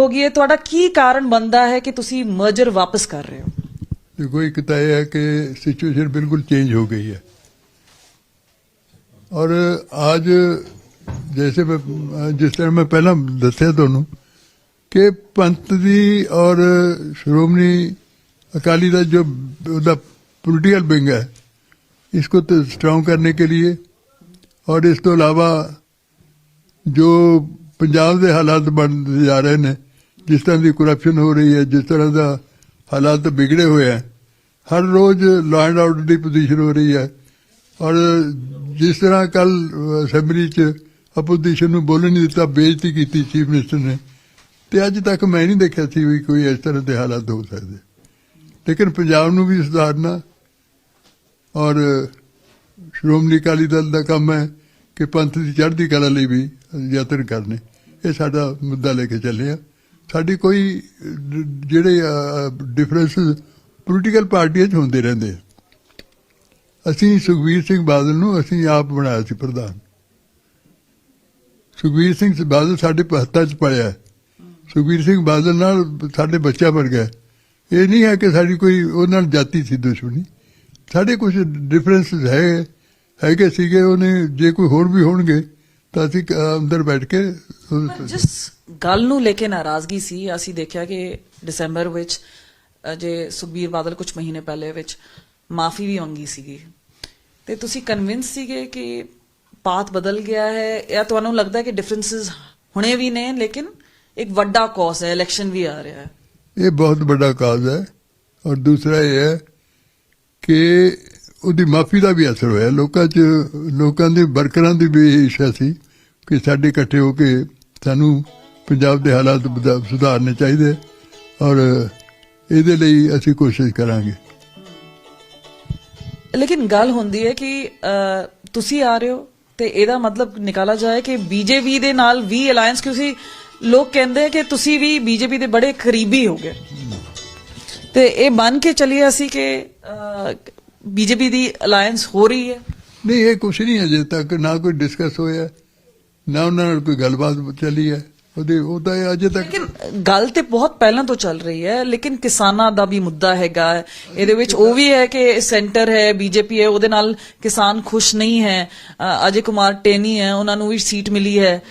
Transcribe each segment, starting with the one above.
ਹੋ ਗਈ ਹੈ ਤੁਹਾਡਾ ਕੀ ਕਾਰਨ ਬਣਦਾ ਹੈ ਕਿ ਤੁਸੀਂ ਮਰਜਰ ਵਾਪਸ ਕਰ ਰਹੇ ਹੋ देखो एक तो यह है कि सिचुएशन बिल्कुल चेंज हो गई है और आज जैसे मैं जिस तरह मैं पहला दसिया ਤੁਹਾਨੂੰ ਕਿ ਪੰਥ ਦੀ ਔਰ ਸ਼੍ਰੋਮਣੀ ਅਕਾਲੀ ਦਾ ਜੋ ਉਹਦਾ ਪੋਲੀਟੀਕਲ ਵਿੰਗ ਹੈ इसको तो स्ट्रांग करने के लिए और ਇਸ ਤੋਂ ਇਲਾਵਾ ਜੋ ਪੰਜਾਬ ਦੇ ਹਾਲਾਤ ਬਣਦੇ ਜਾ ਰਹੇ ਨੇ ਜਿਸ ਤਰ੍ਹਾਂ ਦੀ ਕਰਪਸ਼ਨ ਹੋ ਰਹੀ ਹੈ, ਜਿਸ ਤਰ੍ਹਾਂ ਦਾ ਹਾਲਾਤ ਵਿਗੜੇ ਹੋਏ ਹੈ, ਹਰ ਰੋਜ਼ ਲਾਅ ਐਂਡ ਆਰਡਰ ਦੀ ਪੋਜੀਸ਼ਨ ਹੋ ਰਹੀ ਹੈ। ਔਰ ਜਿਸ ਤਰ੍ਹਾਂ ਕੱਲ ਅਸੈਂਬਲੀ 'ਚ ਆਪੋਜੀਸ਼ਨ ਨੂੰ ਬੋਲਣ ਨਹੀਂ ਦਿੱਤਾ, ਬੇਇੱਜ਼ਤੀ ਕੀਤੀ ਚੀਫ ਮਿਨਿਸਟਰ ਨੇ, ਤੇ ਅੱਜ ਤੱਕ ਮੈਂ ਨਹੀਂ ਦੇਖਿਆ ਸੀ ਵੀ ਕੋਈ ਇਸ ਤਰ੍ਹਾਂ ਦੇ ਹਾਲਾਤ ਹੋ ਸਕਦੇ। ਲੇਕਿਨ ਪੰਜਾਬ ਨੂੰ ਵੀ ਸੁਧਾਰਨਾ ਔਰ ਸ਼੍ਰੋਮਣੀ ਅਕਾਲੀ ਦਲ ਦਾ ਕੰਮ ਹੈ ਕਿ ਪੰਥ ਦੀ ਚੜ੍ਹਦੀ ਕਲਾ ਲਈ ਵੀ ਯਤਨ ਕਰਨੇ। ਇਹ ਸਾਡਾ ਮੁੱਦਾ ਲੈ ਕੇ ਚੱਲੇ ਆ। ਸਾਡੀ ਕੋਈ, ਜਿਹੜੇ ਡਿਫਰੈਂਸ ਪੋਲੀਟੀਕਲ ਪਾਰਟੀਆਂ 'ਚ ਹੁੰਦੇ ਰਹਿੰਦੇ ਅਸੀਂ ਸੁਖਵੀਰ ਸਿੰਘ ਬਾਦਲ ਨੂੰ ਅਸੀਂ ਆਪ ਬਣਾਇਆ ਸੀ ਪ੍ਰਧਾਨ। ਸੁਖਵੀਰ ਸਿੰਘ ਬਾਦਲ ਸਾਡੇ ਹੱਥਾਂ 'ਚ ਪੜਿਆ ਹੈ। ਸੁਖਵੀਰ ਸਿੰਘ ਬਾਦਲ ਨਾਲ ਸਾਡੇ ਬੱਚਾ ਬਣ ਗਿਆ। ਇਹ ਨਹੀਂ ਹੈ ਕਿ ਸਾਡੀ ਕੋਈ ਉਹਨਾਂ ਨਾਲ ਜਾਤੀ ਸੀ ਦੁਸ਼ਮਣੀ। ਸਾਡੇ ਕੁਝ ਡਿਫਰੈਂਸਸ ਹੈ, ਹੈਗੇ ਸੀਗੇ, ਉਹਨੇ ਜੇ ਕੋਈ ਹੋਰ ਵੀ ਹੋਣਗੇ ਤਾਂ ਅਸੀਂ ਅੰਦਰ ਬੈਠ ਕੇ ਜਿਸ ਗੱਲ ਨੂੰ ਲੈ ਕੇ ਨਾਰਾਜ਼ਗੀ ਸੀ। ਅਸੀਂ ਦੇਖਿਆ ਕਿ ਦਸੰਬਰ ਵਿੱਚ ਜੇ ਸੁਖਬੀਰ ਬਾਦਲ ਕੁਝ ਮਹੀਨੇ ਪਹਿਲੇ ਵਿੱਚ ਮਾਫੀ ਵੀ ਮੰਗੀ ਸੀਗੀ। ਤੇ ਤੁਸੀਂ ਕਨਵਿੰਸ ਸੀਗੇ ਕਿ ਪਾਥ ਬਦਲ ਗਿਆ ਹੈ। ਜਾਂ ਤੁਹਾਨੂੰ ਲੱਗਦਾ ਕਿ ਡਿਫਰੈਂਸਸ ਹੁਣੇ ਵੀ ਨੇ, ਲੇਕਿਨ ਇੱਕ ਵੱਡਾ ਕੌਸ ਹੈ ਇਲੈਕਸ਼ਨ ਵੀ ਆ ਰਿਹਾ ਹੈ। ਇਹ ਬਹੁਤ ਵੱਡਾ ਕਾਜ਼ ਹੈ। ਔਰ ਦੂਸਰਾ ਇਹ ਹੈ ਕਿ ਉਹਦੀ ਮਾਫੀ ਦਾ ਵੀ ਅਸਰ ਹੋਇਆ। ਲੋਕਾਂ 'ਚ, ਲੋਕਾਂ ਦੇ ਵਰਕਰਾਂ ਦੀ ਵੀ ਇੱਛਾ ਸੀ ਕਿ ਸਾਡੇ ਇਕੱਠੇ ਹੋ ਕੇ ਸਾਨੂੰ ਪੰਜਾਬ ਦੇ ਹਾਲਾਤ ਸੁਧਾਰਨੇ ਚਾਹੀਦੇ ਔਰ ਇਹਦੇ ਲਈ ਅਸੀਂ ਕੋਸ਼ਿਸ਼ ਕਰਾਂਗੇ। ਲੇਕਿਨ ਗੱਲ ਹੁੰਦੀ ਹੈ ਕਿ ਤੁਸੀਂ ਆ ਰਹੇ ਹੋ ਤੇ ਇਹਦਾ ਮਤਲਬ ਨਿਕਾਲਾ ਜਾਏ ਕਿ ਬੀਜੇਪੀ ਦੇ ਨਾਲ ਵੀ ਅਲਾਈਅੰਸ ਕਿਉਂਕਿ ਲੋਕ ਕਹਿੰਦੇ ਕਿ ਤੁਸੀਂ ਵੀ ਬੀਜੇਪੀ ਦੇ ਬੜੇ ਕਰੀਬੀ ਹੋ ਗਏ ਤੇ ਇਹ ਮੰਨ ਕੇ ਚੱਲੀਏ ਅਸੀਂ ਕਿ ਬੀਜੇਪੀ ਦੀ ਅਲਾਈਅੰਸ ਹੋ ਰਹੀ ਹੈ। ਨਹੀਂ ਇਹ ਕੁਛ ਨਹੀਂ ਅਜੇ ਤੱਕ ਨਾ ਕੋਈ ਡਿਸਕਸ ਹੋਇਆ ਨਾ ਉਹਨਾਂ ਨਾਲ ਕੋਈ ਗੱਲਬਾਤ ਚੱਲੀ ਹੈ। ਉਹਦੇ ਉਹ ਤਾਂ ਇਹ ਅਜੇ ਤੱਕ ਲੇਕਿਨ ਗੱਲ ਤੇ ਬਹੁਤ ਪਹਿਲਾਂ ਤੋਂ ਚੱਲ ਰਹੀ ਹੈ ਲੇਕਿਨ ਕਿਸਾਨਾਂ ਦਾ ਵੀ ਮੁੱਦਾ ਹੈਗਾ। ਇਹਦੇ ਵਿੱਚ ਉਹ ਵੀ ਹੈ ਕਿ ਸੈਂਟਰ ਹੈ ਬੀਜੇਪੀ ਹੈ ਉਹਦੇ ਨਾਲ ਕਿਸਾਨ ਖੁਸ਼ ਨਹੀਂ ਹੈ। ਅਜੇ ਕੁਮਾਰ ਟੇਨੀ ਹੈ ਉਹਨਾਂ ਨੂੰ ਵੀ ਸੀਟ ਮਿਲੀ ਹੈ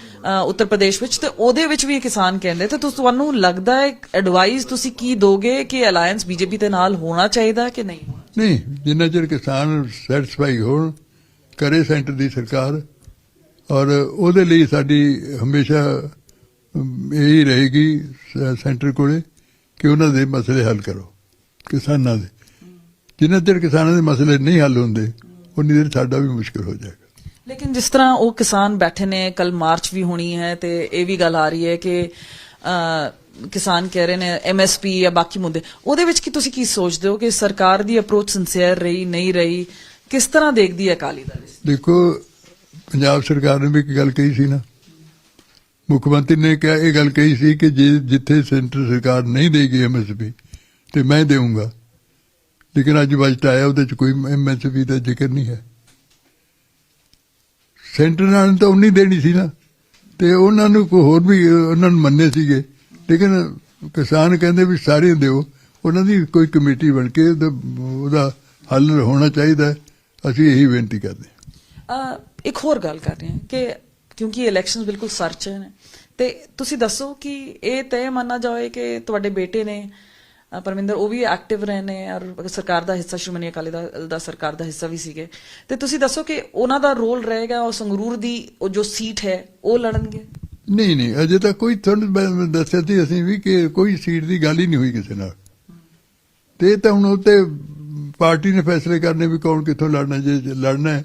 ਉੱਤਰ ਪ੍ਰਦੇਸ਼ ਵਿੱਚ ਤੇ ਉਹਦੇ ਵਿੱਚ ਵੀ ਕਿਸਾਨ ਕਹਿੰਦੇ ਤੇ ਤੁਸ- ਤੁਹਾਨੂੰ ਲੱਗਦਾ ਹੈ ਐਡਵਾਈਸ ਤੁਸੀਂ ਕੀ ਦੋਗੇ ਕਿ ਅਲਾਈਅੰਸ ਬੀਜੇਪੀ ਦੇ ਨਾਲ ਹੋਣਾ ਚਾਹੀਦਾ ਕਿ ਨਹੀਂ? ਨਹੀਂ ਜਿੰਨਾ ਚਿਰ ਕਿਸਾਨ ਸੈਟੀਸਫਾਈ ਹੋਣ ਕਰੇ ਸੈਂਟਰ ਦੀ ਸਰਕਾਰ ਔਰ ਉਹਦੇ ਲਈ ਸਾਡੀ ਹਮੇਸ਼ਾ ਇਹੀ ਰਹੇਗੀ ਸੈਂਟਰ ਕੋਲੇ ਕਿ ਉਹਨਾਂ ਦੇ ਮਸਲੇ ਹੱਲ ਕਰੋ ਕਿਸਾਨਾਂ ਦੇ। ਜਿੰਨਾ ਚਿਰ ਕਿਸਾਨਾਂ ਦੇ ਮਸਲੇ ਨਹੀਂ ਹੱਲ ਹੁੰਦੇ ਉਨੀ ਦੇਰ ਸਾਡਾ ਵੀ ਮੁਸ਼ਕਲ ਹੋ ਜਾਏਗਾ। ਲੇਕਿਨ ਜਿਸ ਤਰ੍ਹਾਂ ਉਹ ਕਿਸਾਨ ਬੈਠੇ ਨੇ ਕੱਲ ਮਾਰਚ ਵੀ ਹੋਣੀ ਹੈ ਤੇ ਇਹ ਵੀ ਗੱਲ ਆ ਰਹੀ ਹੈ ਕਿ ਕਿਸਾਨ ਕਹਿ ਰਹੇ ਨੇ ਐਮਐਸਪੀ ਜਾਂ ਬਾਕੀ ਮੁੱਦੇ। ਉਹਦੇ ਵਿੱਚ ਕੀ ਤੁਸੀਂ ਕੀ ਸੋਚਦੇ ਹੋ ਕਿ ਸਰਕਾਰ ਦੀ ਅਪਰੋਚ ਸਿੰਸੀਅਰ ਰਹੀ ਨਹੀਂ ਰਹੀ? ਕਿਸ ਤਰ੍ਹਾਂ ਦੇਖਦੀ ਹੈ ਅਕਾਲੀ ਦਲ ਦੇਖੋ ਪੰਜਾਬ ਸਰਕਾਰ ਨੇ ਵੀ ਇੱਕ ਗੱਲ ਕਹੀ ਸੀ ਨਾ ਮੁੱਖ ਮੰਤਰੀ ਨੇ ਕਿਹਾ, ਇਹ ਗੱਲ ਕਹੀ ਸੀ ਕਿ ਜੇ ਜਿੱਥੇ ਸੈਂਟਰ ਸਰਕਾਰ ਨਹੀਂ ਦੇਗੀ ਐਮਐਸਪੀ ਤੇ ਮੈਂ ਦੇਵਾਂਗਾ ਲੇਕਿਨ ਅੱਜ ਬਜਟ ਆਇਆ, ਉਹਦੇ ਚ ਕੋਈ ਐਮਐਸਪੀ ਦਾ ਜ਼ਿਕਰ ਨਹੀਂ ਹੈ। ਸੈਂਟਰ ਨਾਲ ਤਾਂ ਉਨੀ ਦੇਣੀ ਸੀ ਨਾ, ਤੇ ਉਹਨਾਂ ਨੂੰ ਕੋਈ ਹੋਰ ਵੀ, ਉਹਨਾਂ ਨੂੰ ਮੰਨੇ ਸੀਗੇ। ਲੇਕਿਨ ਕਿਸਾਨ ਕਹਿੰਦੇ ਵੀ ਸਾਰੇ ਦਿਓ, ਉਹਨਾਂ ਦੀ ਕੋਈ ਕਮੇਟੀ ਬਣ ਕੇ ਉਹਦਾ ਹੱਲ ਹੋਣਾ ਚਾਹੀਦਾ ਅਸੀਂ ਇਹੀ ਬੇਨਤੀ ਕਰਦੇ ਹਾਂ। ਇੱਕ ਹੋਰ ਗੱਲ ਕਰ ਰਹੇ ਹਾਂ ਕਿ ਕਿਉਂਕਿ ਇਲੈਕਸ਼ਨਸ ਬਿਲਕੁਲ ਸਰਚ ਨੇ। ਤੇ ਤੁਸੀਂ ਦੱਸੋ ਕਿ ਇਹ ਤੈਅ ਮੰਨਣਾ ਜਾਏ ਕਿ ਤੁਹਾਡੇ ਬੇਟੇ ਨੇ ਪਰਮਿੰਦਰ, ਉਹ ਵੀ ਐਕਟਿਵ ਰਹੇ ਨੇ ਔਰ ਸਰਕਾਰ ਦਾ ਹਿੱਸਾ ਸ਼੍ਰੋਮਣੀ ਅਕਾਲੀ ਦਲ ਦਾ ਸਰਕਾਰ ਦਾ ਹਿੱਸਾ ਵੀ ਸੀਗੇ। ਤੇ ਤੁਸੀਂ ਦੱਸੋ ਕਿ ਉਹਨਾਂ ਦਾ ਰੋਲ ਰਹੇਗਾ ਉਹ ਸੰਗਰੂਰ ਦੀ ਉਹ ਜੋ ਸੀਟ ਹੈ, ਉਹ ਲੜਨਗੇ? ਨਹੀਂ ਨਹੀਂ, ਅਜੇ ਤੱਕ ਕੋਈ ਤੁਹਾਨੂੰ ਦੱਸਿਆ ਸੀ ਅਸੀਂ ਵੀ ਕਿ ਕੋਈ ਸੀਟ ਦੀ ਗੱਲ ਹੀ ਨਹੀਂ ਹੋਈ ਕਿਸੇ ਨਾਲ। ਤੇ ਤਾਂ ਹੁਣ ਉੱਤੇ ਪਾਰਟੀ ਨੇ ਫੈਸਲੇ ਕਰਨੇ ਵੀ ਕੌਣ ਕਿੱਥੋਂ ਲੜਨਾ ਜੇ, ਲੜਨਾ ਹੈ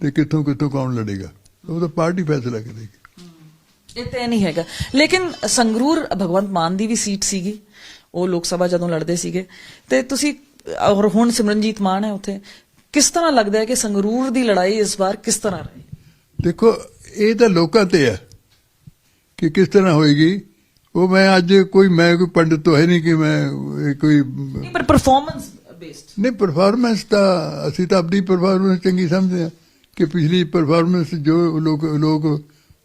ਤੇ ਕਿੱਥੋਂ ਕਿੱਥੋਂ ਕੌਣ ਲੜੇਗਾ। ਉਹ ਤਾਂ ਪਾਰਟੀ ਫੈਸਲਾ ਕਰੇਗੀ ਇਹ ਤੇ ਨਹੀਂ ਹੈਗਾ। ਲੇਕਿਨ ਸੰਗਰੂਰ ਭਗਵੰਤ ਮਾਨ ਦੀ ਵੀ ਸੀਟ ਸੀਗੀ। ਉਹ ਲੋਕ ਸਭਾ ਜਦੋਂ ਲੜਦੇ ਸੀਗੇ। ਤੇ ਤੁਸੀਂ ਔਰ ਹੁਣ ਸਿਮਰਨਜੀਤ ਮਾਨ ਹੈ ਉੱਥੇ। ਕਿਸ ਤਰ੍ਹਾਂ ਲੱਗਦਾ ਹੈ ਕਿ ਸੰਗਰੂਰ ਦੀ ਲੜਾਈ ਇਸ ਵਾਰ ਕਿਸ ਤਰ੍ਹਾਂ ਰਹੀ? ਦੇਖੋ ਇਹ ਤਾਂ ਲੋਕਾਂ ਤੇ ਹੈ ਕਿ ਕਿਸ ਤਰ੍ਹਾਂ ਹੋਏਗੀ। ਉਹ ਮੈਂ ਅੱਜ ਕੋਈ ਮੈਂ ਕੋਈ ਪੰਡਤ ਤਾਂ ਹੈ ਨਹੀਂ ਕਿ ਮੈਂ ਕੋਈ ਪਰ ਪਰਫਾਰਮੈਂਸ ਬੇਸਡ ਨਹੀਂ ਪਰਫਾਰਮੈਂਸ ਤਾਂ ਅਸੀਂ ਤਾਂ ਆਪਣੀ ਪਰਫਾਰਮੈਂਸ ਚੰਗੀ ਸਮਝਦੇ ਹਾਂ। ਕਿ ਪਿਛਲੀ ਪਰਫਾਰਮੈਂਸ ਜੋ ਲੋਕ ਲੋਕ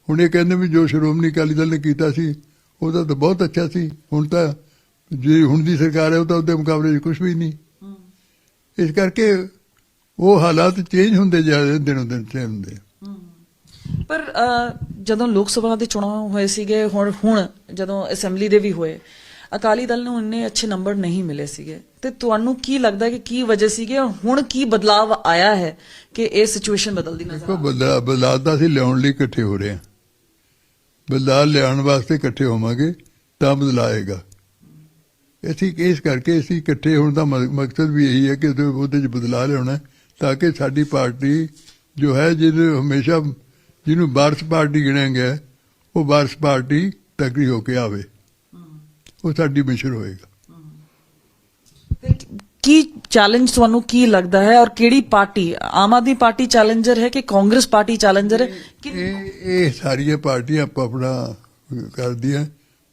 ਹੁਣ ਇਹ ਕਹਿੰਦੇ ਵੀ ਜੋ ਸ਼੍ਰੋਮਣੀ ਅਕਾਲੀ ਦਲ ਨੇ ਕੀਤਾ ਸੀ ਉਹਦਾ ਤਾਂ ਬਹੁਤ ਅੱਛਾ ਸੀ। ਹੁਣ ਤਾਂ ਜੇ ਹੁਣ ਦੀ ਸਰਕਾਰ ਹੈ ਉਹ ਤਾਂ ਉਹਦੇ ਮੁਕਾਬਲੇ 'ਚ ਕੁਝ ਵੀ ਨਹੀਂ। ਇਸ ਕਰਕੇ ਉਹ ਹਾਲਾਤ ਚੇਂਜ ਹੁੰਦੇ ਜਾ ਰਹੇ ਦਿਨੋਂ ਦਿਨ ਚੇਂਜ ਹੁੰਦੇ ਪਰ ਜਦੋਂ ਲੋਕ ਸਭਾ ਦੇ ਚੋਣ ਹੋਏ ਸੀਗੇ ਹੁਣ ਹੁਣ ਜਦੋਂ ਅਸੈਂਬਲੀ ਦੇ ਵੀ ਹੋਏ ਅਕਾਲੀ ਦਲ ਨੂੰ ਇੰਨੇ ਅੱਛੇ ਨੰਬਰ ਨਹੀਂ ਮਿਲੇ ਸੀਗੇ। ਤੇ ਤੁਹਾਨੂੰ ਕੀ ਲੱਗਦਾ ਕਿ ਕੀ ਵਜ੍ਹਾ ਸੀਗੀ ਔਰ ਹੁਣ ਕੀ ਬਦਲਾਵ ਆਇਆ ਹੈ ਕਿ ਇਹ ਸਿਚੁਏਸ਼ਨ ਬਦਲਦੀ ਨਜ਼ਰ ਦੇਖੋ, ਬਦਲਾ, ਬਦਲਾਅ ਤਾਂ ਅਸੀਂ ਲਿਆਉਣ ਲਈ ਇਕੱਠੇ ਹੋ ਰਹੇ ਹਾਂ। ਬਦਲਾਅ ਲਿਆਉਣ ਵਾਸਤੇ ਇਕੱਠੇ ਹੋਵਾਂਗੇ, ਤਾਂ ਬਦਲਾਏਗਾ ਅਸੀਂ ਇਸ ਕਰਕੇ ਅਸੀਂ ਇਕੱਠੇ ਹੋਣ ਦਾ ਮਕਸਦ ਵੀ ਇਹੀ ਹੈ ਕਿ ਉਹਦੇ ਉਹਦੇ 'ਚ ਬਦਲਾਅ ਲਿਆਉਣਾ ਤਾਂ ਕਿ ਸਾਡੀ ਪਾਰਟੀ ਜੋ ਹੈ ਜਿਹਨੂੰ ਹਮੇਸ਼ਾ ਜਿਹਨੂੰ ਬਾਰਸ਼ ਪਾਰਟੀ ਗਿਣਿਆ ਗਿਆ ਉਹ ਬਾਰਸ਼ ਪਾਰਟੀ ਤਕੜੀ ਹੋ ਕੇ ਆਵੇ। ਉਹ ਸਾਡੀ ਮਿਸ਼ਨ ਹੋਏਗਾ। ਤੇ ਕੀ ਚੈਲੰਜ ਤੁਹਾਨੂੰ ਕੀ ਲੱਗਦਾ ਹੈ ਔਰ ਕਿਹੜੀ party Aam Aadmi party challenger ਹੈ ਕਿ ਕਾਂਗਰਸ ਪਾਰਟੀ ਚੈਲੰਜਰ ਹੈ? ਕਿ ਇਹ ਇਹ ਸਾਰੀਆਂ ਪਾਰਟੀਆਂ ਆਪੋ ਆਪਣਾ ਕਰਦੀਆਂ।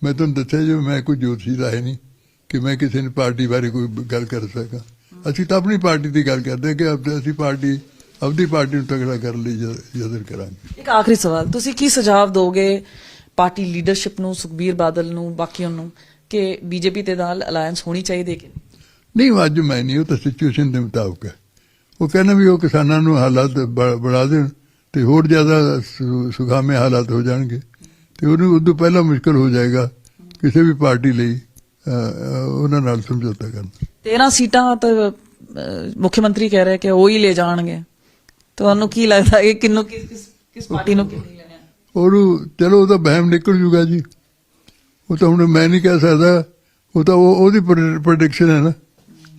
ਮੈਂ ਤੁਹਾਨੂੰ ਦੱਸਿਆ ਜੋ ਮੈਂ ਕੋਈ ਜੋਤਸ਼ੀ ਦਾ ਹੈ ਨਹੀਂ ਕਿ ਮੈਂ ਕਿਸੇ ਨੇ ਪਾਰਟੀ ਬਾਰੇ ਕੋਈ ਗੱਲ ਕਰ ਸਕਾਂ। ਅਸੀਂ ਤਾਂ ਆਪਣੀ ਪਾਰਟੀ ਦੀ ਗੱਲ ਕਰਦੇ ਹਾਂ ਕਿ ਅਸੀਂ ਪਾਰਟੀ ਆਪਣੀ ਪਾਰਟੀ ਨੂੰ ਤਗੜਾ ਕਰਨ ਲਈ ਯਤਨ ਕਰਾਂਗੇ। ਇੱਕ ਆਖਰੀ ਸਵਾਲ ਤੁਸੀਂ ਕੀ ਸੁਝਾਅ ਦੋਗੇ ਪਾਰਟੀ ਲੀਡਰਸ਼ਿਪ ਨੂੰ ਸੁਖਬੀਰ ਬਾਦਲ ਨੂੰ ਬਾਕੀਆਂ ਨੂੰ? ਕਿ ਬੀਜੇਪੀ ਦੇ ਨਾਲ ਅਲਾਈਅੰਸ ਹੋਣੀ ਚਾਹੀਦੀ ਹੈ ਕਿ ਨਹੀਂ? ਅੱਜ ਮੈਂ ਨਹੀਂ ਉਹ ਤਾਂ ਸਿਚੁਏਸ਼ਨ ਦੇ ਮੁਤਾਬਕ ਹੈ। ਉਹ ਕਹਿੰਦਾ ਵੀ ਉਹ ਕਿਸਾਨਾਂ ਨੂੰ ਹਾਲਾਤ ਬਣਾ ਦੇਣ ਤੇ ਹੋਰ ਜ਼ਿਆਦਾ ਸੁ- ਸੁਖਾਵੇਂ ਹਾਲਾਤ ਹੋ ਜਾਣਗੇ। ਤੇ ਉਹਨੂੰ ਉਦੋਂ ਪਹਿਲਾਂ ਮੁਸ਼ਕਲ ਹੋ ਜਾਏਗਾ ਕਿਸੇ ਵੀ ਪਾਰਟੀ ਲਈ ਉਹਨਾਂ ਨਾਲ ਸਮਝੌਤਾ ਕਰਨਾ। 13 ਸੀਟਾਂ ਤਾਂ ਮੁੱਖ ਮੰਤਰੀ ਕਹਿ ਰਹੇ ਕਿ ਉਹ ਹੀ ਲੈ ਜਾਣਗੇ। ਤੁਹਾਨੂੰ ਕੀ ਲੱਗਦਾ ਹੈ ਕਿ ਕਿੰਨੂੰ ਕਿਸ ਕਿਸ ਪਾਰਟੀ ਨੂੰ ਕਿੰਨੀ ਲੈਣਾ? ਉਹਨੂੰ ਚਲੋ ਉਹਦਾ ਵਹਿਮ ਨਿਕਲ ਜੂਗਾ ਜੀ। ਉਹ ਤਾਂ ਹੁਣ ਮੈਂ ਨਹੀਂ ਕਹਿ ਸਕਦਾ। ਉਹ ਤਾਂ ਉਹ ਉਹਦੀ ਪ੍ਰੈਡਿਕਸ਼ਨ ਹੈ ਨਾ।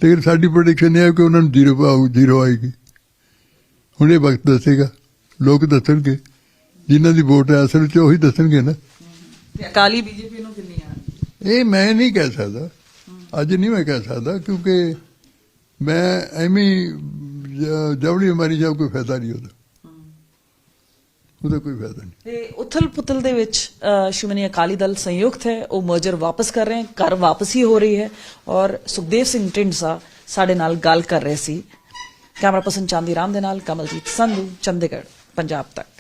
ਲੇਕਿਨ ਸਾਡੀ ਪ੍ਰੈਡਿਕਸ਼ਨ ਇਹ ਹੈ ਕਿ ਉਹਨਾਂ ਨੂੰ ਜ਼ੀਰੋ ਆਊ ਜ਼ੀਰੋ ਆਏਗੀ। ਹੁਣ ਇਹ ਵਕਤ ਦੱਸੇਗਾ। ਲੋਕ ਦੱਸਣਗੇ। ਜਿਨ੍ਹਾਂ ਦੀ ਵੋਟ ਹੈ ਅਸਲ 'ਚ ਉਹੀ ਦੱਸਣਗੇ ਨਾ। ਤੇ ਅਕਾਲੀ ਬੀਜੇਪੀ ਨੂੰ ਕਿੰਨੀ ਆ? ਇਹ ਮੈਂ ਨਹੀਂ ਕਹਿ ਸਕਦਾ। ਅੱਜ ਨਹੀਂ ਮੈਂ ਕਹਿ ਸਕਦਾ ਕਿਉਂਕਿ ਮੈਂ ਐਵੇਂ ਹੀ ਜ- ਜਵੜੀ ਮਾਰੀ ਜਾ ਕੋਈ ਫਾਇਦਾ ਨਹੀਂ ਉਹਦਾ। ਉਹਦਾ ਕੋਈ ਫਾਇਦਾ ਨਹੀਂ। ਤੇ ਉਥਲ ਪੁਥਲ ਦੇ ਵਿੱਚ ਅਹ, ਸ਼੍ਰੋਮਣੀ ਅਕਾਲੀ ਦਲ ਸੰਯੁਕਤ ਹੈ ਉਹ ਮਰਜਰ ਵਾਪਸ ਕਰ ਰਹੇ ਹੈ ਘਰ ਹੀ ਹੋ ਰਹੀ ਹੈ ਔਰ ਸੁਖਦੇਵ ਸਿੰਘ ਢਿੰਡਸਾ ਸਾਡੇ ਨਾਲ ਗੱਲ ਕਰ ਰਹੇ ਸੀ। ਕੈਮਰਾ ਪਰਸਨ ਚਾਂਦੀ ਰਾਮ ਦੇ ਨਾਲ ਕਮਲਜੀਤ ਸੰਧੂ ਚੰਡੀਗੜ੍ਹ ਪੰਜਾਬ ਤੱਕ।